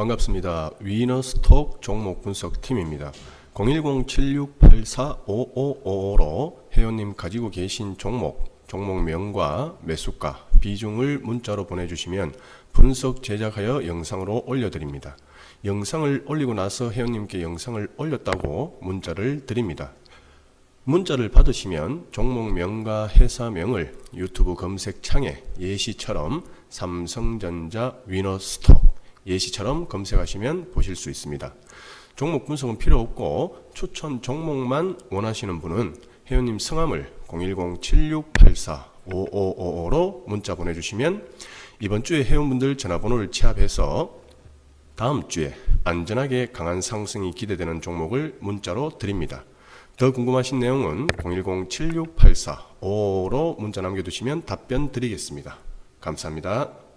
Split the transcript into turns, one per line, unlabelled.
반갑습니다. 위너스톡 종목 분석 팀입니다. 010-7684-5555로 회원님 가지고 계신 종목, 종목명과 매수가, 비중을 문자로 보내주시면 분석 제작하여 영상으로 올려드립니다. 영상을 올리고 나서 회원님께 영상을 올렸다고 문자를 드립니다. 문자를 받으시면 종목명과 회사명을 유튜브 검색창에 예시처럼 삼성전자 위너스톡 예시처럼 검색하시면 보실 수 있습니다. 종목 분석은 필요 없고 추천 종목만 원하시는 분은 회원님 성함을 010-7684-5555로 문자 보내주시면 이번 주에 회원분들 전화번호를 취합해서 다음 주에 안전하게 강한 상승이 기대되는 종목을 문자로 드립니다. 더 궁금하신 내용은 010-7684-5555로 문자 남겨두시면 답변 드리겠습니다. 감사합니다.